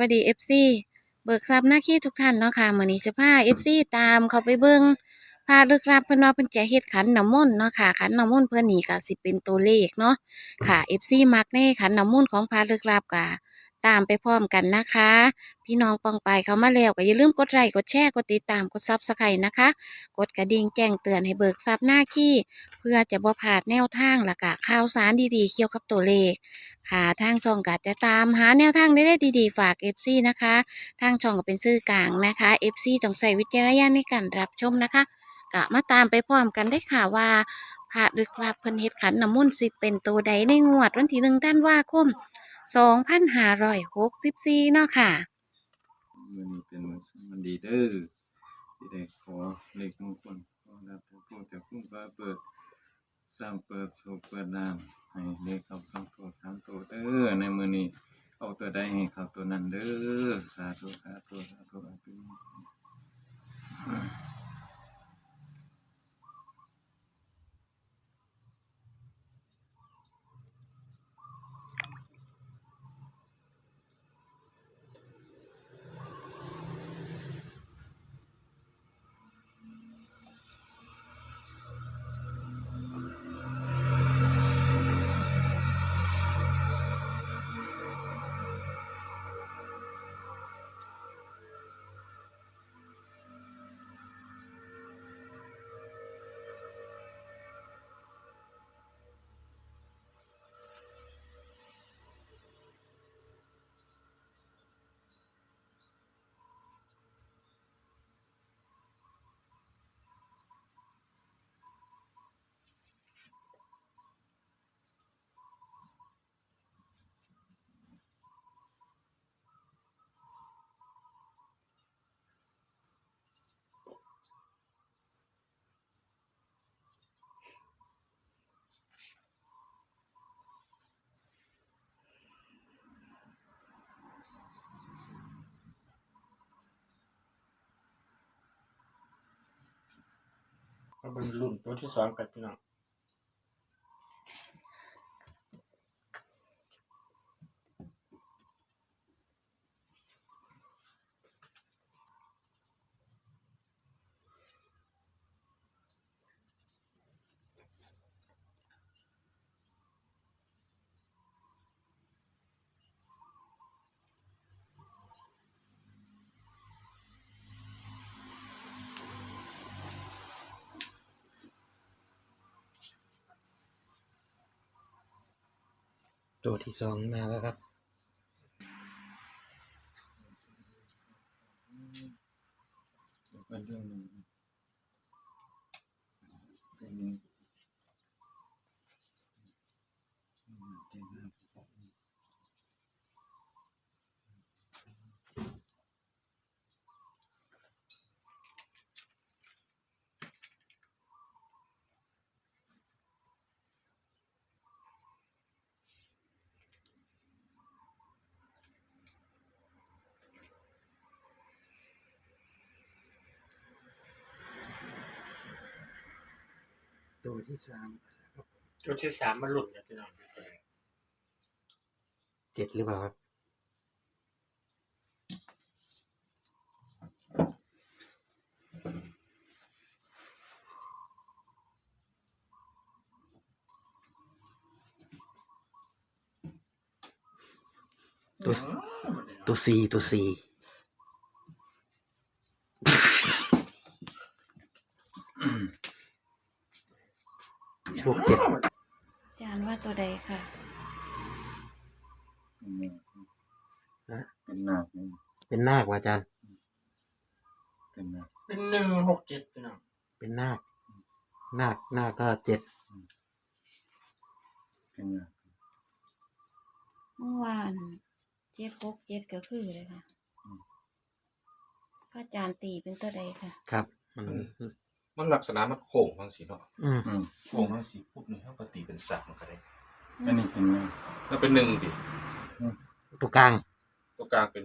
วัสดี FC เบิกทรัพย์หน้าขี้ทุกท่านเนาะค่ะมื้อนี้สิพา FC ตามเขาไปเบิ่งพาลึกลับเพิ่นว่าเพิ่นจะเฮ็ดขันน้ำมนต์เนาะค่ะขันน้ำมนต์เพิ่นนี่ก็สิเป็นตัวเลขเนาะค่ะ FC มักในขันน้ำมนต์ของพาลึกลับก็ตามไปพร้อมกันนะคะ พี่น้องปองไปเขามาแล้วก็อย่าลืมกดไลค์กดแชร์กดติดตามกด Subscribe นะคะ กดกระดิ่งแจ้งเตือนให้เบิกทรัพย์หน้าขี้ เพื่อจะบ่พลาดแนวทางและก็ข่าวสารดีๆเกี่ยวกับตัวเลข ค่ะทางช่องก็จะตามหาแนวทางได้ดีๆฝาก FC นะคะ ทางช่องก็เป็นสื่อกลางนะคะ FC ต้องใส่วิจารณญาณในการรับชมนะคะกะมาตามไปพร้อมกันได้ค่ะว่าพระดึกรับเพิ่นเฮ็ดขันน้ำมนต์สิเป็นตัวใดในงวดวันที่หนึ่งธันวาคม2564เนาะค่ะ มันเป็นมันดีเด้อ ที่ได้ขอเลขมงคลขอรับผู้ผู้แต่ผู้ฟ้าเปิดสร้างเปิดโซ่เปิดนามให้เลขเขาสองตัวสามตัวเด้อในมือนี้เอาตัวใดให้เขาตัวนั้นเด้อสาธุสาธุสาธุอาตุ เป็นรุ่นตัวที่สองกันพี่น้อง ตัวที่สองมาแล้วครับ เป็นเรื่องหนึ่งเป็นหนึ่งเจ็ดห้าสิบหก ตัวที่สามครับตัวที่สามมาหลุดกันพี่น้องเจ็ดหรือเปล่าครับตัวตัวสี่ตัวสี่พวกเจ็ด อาจารย์ว่าตัวใดค่ะเป็นหนึ่งนะเป็นหนักนี่เป็นนาคว่ะอาจารย์ เป็นหนักเป็นหนึ่งหกเจ็ดพี่น้องเป็นนาค นาค นาคก็เจ็ดเป็นหนักเมื่อวานเจ็ดหกเจ็ดก็คือเลยค่ะพระอาจารย์ตีเป็นตัวใดค่ะ ครับ มัน มันลักษณะมันโค้งบางสีเนาะอืมอืมโค้งบางสีพูดหนึ่งเท่ากับตีเป็นสัตว์มันก็ได้อันนี้เป็นหนึ่งแล้วเป็นหนึ่งดิตัวกลาง ตัวกลางเป็น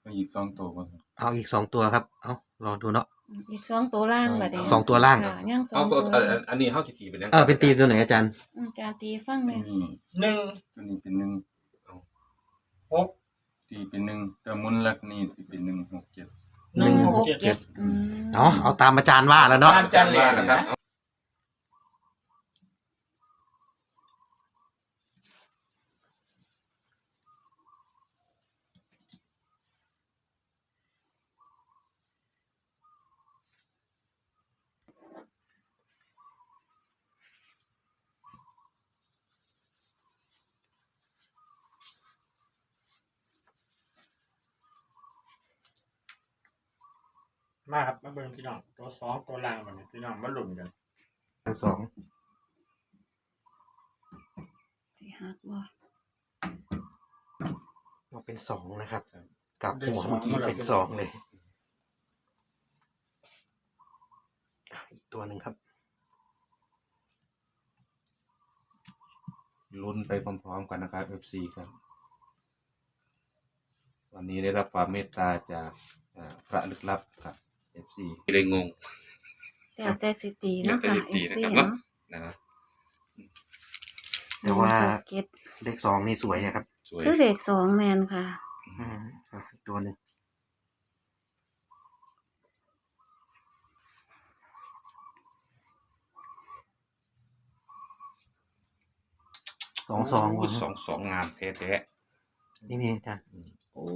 แล้วอีกสองตัวก็เอาอีกสองตัวครับ เอาลองดูเนาะ อีกสองตัวล่างแบบนี้สองตัวล่าง ค่ะยังสอเอางตัตัววเอ่ออันนี้เท่าสิตีเป็นยังเออเป็นตีมตัวไหนอาจารย์ อืมอาจารย์ตีฟังเลยนี่หนึ่งตัวนี้เป็นหนึ่งหกตีเป็นหนึ่งแต่หมุนลักนี่สิเป็นหนึ่งหกเจ็ด หนึ่งหกเจ็ดอืมเนาะเอาตามอาจารย์ว่าแล้วเนาะตามจันเลยนะครับ มาครับมาเบิ่งพี่น้อง ตัวสองตัวล่างมันพี่น้องมาลุ้นกันสองสิหักบ่เราเป็นสองนะครับกลับหัวเมื่อกี้เป็นสองเลยอะอีกตัวหนึ่งครับ ลุ้นไปพร้อมๆกันนะครับ FC ครับ วันนี้ได้รับความเมตตาจากอ่าพระลึกลับครับ FC ไม่ได้งงแล้วแต่สิตีเนาะค่ะแล้วแต่สิตีเอฟนะซีครับเนาะนะครับแต่ว่าหนึ่งหกเจ็ดเลขสองนี่สวยนะครับสวยคือเลขสองแมนค่ะอืมอะอีกตัวหนึ่งสองสองโสองสองงามแท้นี่นี่อาจารย์ๆโอ้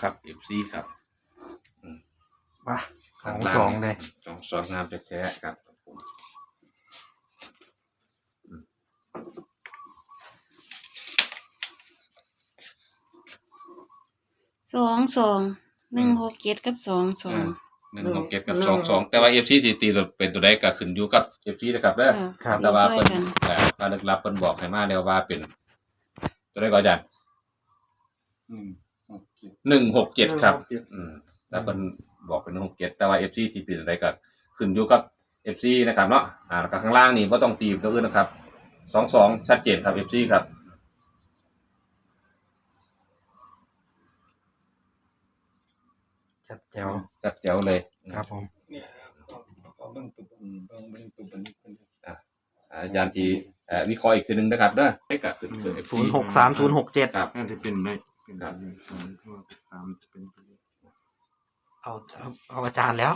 ครับ FC ครับ ว่าสข้าองล่าสองเลยสองสองงามแท้ๆครับผมสองสองหนึ่งหกเจ็ดกับสองสองหนึ่งหกเจ็ดกับสองสองแต่ว่า FC สิตีตัวเป็นตัวใดก็ขึ้นอยู่กับ FC นะครับเด้อครับแต่ว่าช่เพิ่ยนกันเอ่อพระลึกลับเพิ่นบอกให้มาแล้วว่าเป็น ตัวใดก็อาจารย์หนึ่งหกเจ็ดหนึ่งหกเจ็ดครับ อืมแต่เพิ่น บอกเป็นหนึ่งหกเจ็ดแต่ว่า FC สิเป็นอะไรก็ขึ้นอยู่กับ FC นะครับเนาะอ่าแล้วก็ข้างล่างนี่บ่ต้องตีตัวอื่นนะครับสองสองชัดเจนครับ FC ครับชัดแจ๋วชัดแจ๋วเลยครับผม เนี่ยเขาเขาเบิ่งตัวบนเบิ่งเบิ่งตัวบนนี้เพิ่นอาจารย์ที่เอ่อวิเคราะห์อีกทีหนึงนะครับเด้อให้กับขึ้นคือ FC ศูนย์หกสามศูนย์หกเจ็ด ครับ น่าจะเป็นได้เป็นได้สองตัวสามจะเป็นไปได้ เอาเอาเอาอาจารย์แล้ว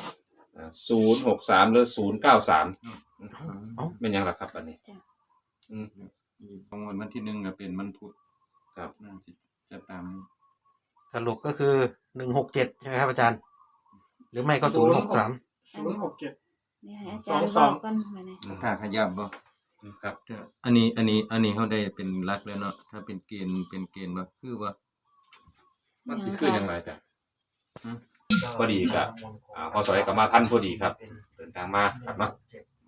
ศูนย์หกสามหรือศูนย์เก้าสามเอ้าเป็นยังล่ะครับอันนี้ อืมอีกของวันวันที่หนึ่งก็เป็นมันพุธครับ น่าจะจะตามนี้สรุปก็คือหนึ่งหกเจ็ดใช่ไหมครับอาจารย์ หรือไม่ก็ศูนย์หกสามศูนย์หกเจ็ด นี่ให้อาจารย์สบอองกๆกันมาเนี่ยอืมถ้าขยับบ่ครับแต่อันนี้อันนี้อันนี้เขาได้เป็นหลักแล้วเนาะถ้าเป็นเกณฑ์เป็นเกณฑ์ว่าคือว่า มันสิขึ้นยังไงจ้ะอืม พอดีกับอ่าพอสอยกับมาท่านพอดีครับ เดินทางมาครับเนาะ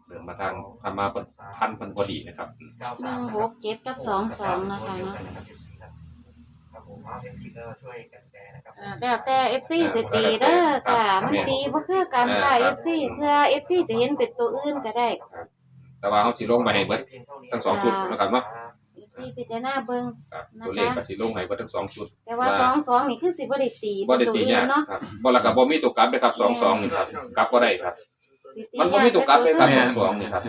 เดินมาทางทำมาเพิ่นท่านเพิ่นพอดีนะครับหนึ่งหกเจ็ดกับสองสองนะคะเนาะครับผมเอาเอ็มซีก็ช่วยกันแปลนะครับอ่าแล้วแต่เอฟซีสิตีเด้อค่ะ มันตีบ่คือกันค่ะเอฟซีเพื่อเอฟซีจะเห็นเป็นตัวอื่นก็ได้ แต่ว่าเขาสิลงมาให้เบิดทั้งสองชุดนะครับเนาะเอฟ ซีพิจารณาเบิ่ง ครับนะคะ ตัวเลขก็สิลงให้เบิดทั้งสองชุด แต่ว่า สองสองนี่คือสิบ่ได้ตีบ่เป็นได้ตัวตีอื่ยานกเนาะครับบ่แล้วก็บ่มีตัวกลับเลยครับสองสองนี่ครับกลับบ่ได้ครับ สิตีมันบ่มีตัวกลับเลยครับยากสองสองนี่ครับ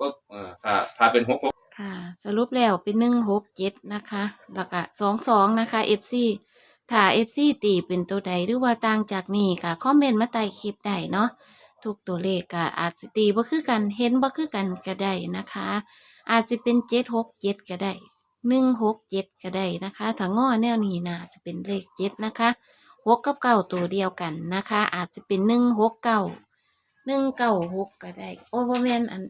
ปึ๊บเออถ้าถ้าเป็นหกค่ะ สรุปแล้วเป็นหนึ่งหกเจ็ดนะคะ แล้วก็สองสองนะคะเอฟซีถ้าเอฟซีตีเป็นตัวใดหรือว่าต่างจากนี้ก็คอมเมนต์มาใต้คลิปได้เนาะ ทุกตัวเลขก็อาจสิตีบ่คือกันเห็นบ่คือกันก็ได้นะคะ อาจจะเป็นเจ็ดหกเจ็ดก็ได้หนึ่งหกเจ็ดก็ได้นะคะถ้างอแนวนี้นะจะเป็นเลขเจ็ดนะคะหกกับเก้าตัวเดียวกันนะคะ อาจจะเป็นหนึ่งหกเก้าหนึ่งเก้าหกก็ได้ โอ้บ่แม่นอัน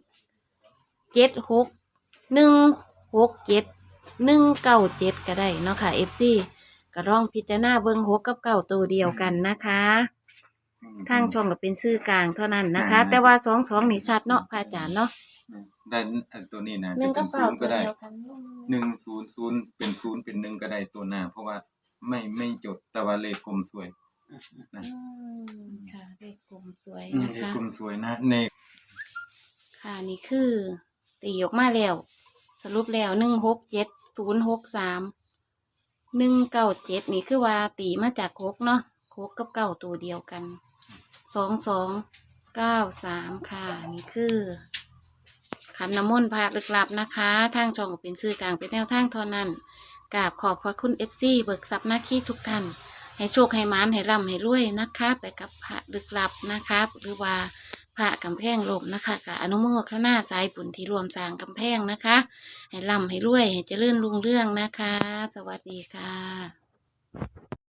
เจ็ดหกหนึ่งหกเจ็ดหนึ่งเก้าเจ็ดก็ได้เนาะค่ะ FC ก็ลองพิจารณาเบิ่งหกกับเก้าตัวเดียวกันนะคะ ทางช่องก็เป็นชื่อกลางเท่านั้นนะคะ แต่ว่าสองสองนี่ชัดเนาะพระอาจารย์เนาะได้อันตัวนี้นะหนึ่งจะกัเป็บเก้าตันศูนย์ก็วได้เดียวกันหนึ่งศูนย์ศูนย์เป็นศูนย์เป็นหนึ่งก็ได้ตัวหน้า เพราะว่าไม่ไม่จดแต่ว่าเลขกลมสวยอืมค่ะเลขกลมสวยอืมนะเลขคะกลมสวยนะในค่ะนี่คือตีออกมาแล้ว สรุปแล้วหนึ่งหกเจ็ดศูนย์หกสามหนึ่งเก้าเจ็ดนี่คือว่าตีมาจากโคกเนาะโคกกับเก้าตัวเดียวกัน สองสองเก้าสามค่ะ นี่คือขันน้ำมนต์พาลึกลับนะคะ ทางช่องเป็นสื่อกลางเป็นแนวทางเท่านั้นกราบขอบพระคุณ FC เบิกทรัพย์หน้าขี้ทุกท่าน ให้โชคให้มานให้ร่ำให้รวยนะคะ ไปกับพระลึกลับนะครับหรือว่าพระกำแพงลมนะคะกับอนุโมทนาสายบุญที่รวมสร้างกำแพงนะคะ ให้ร่ำให้รวย ให้เจริญรุ่งเรื่องนะคะ สวัสดีค่ะ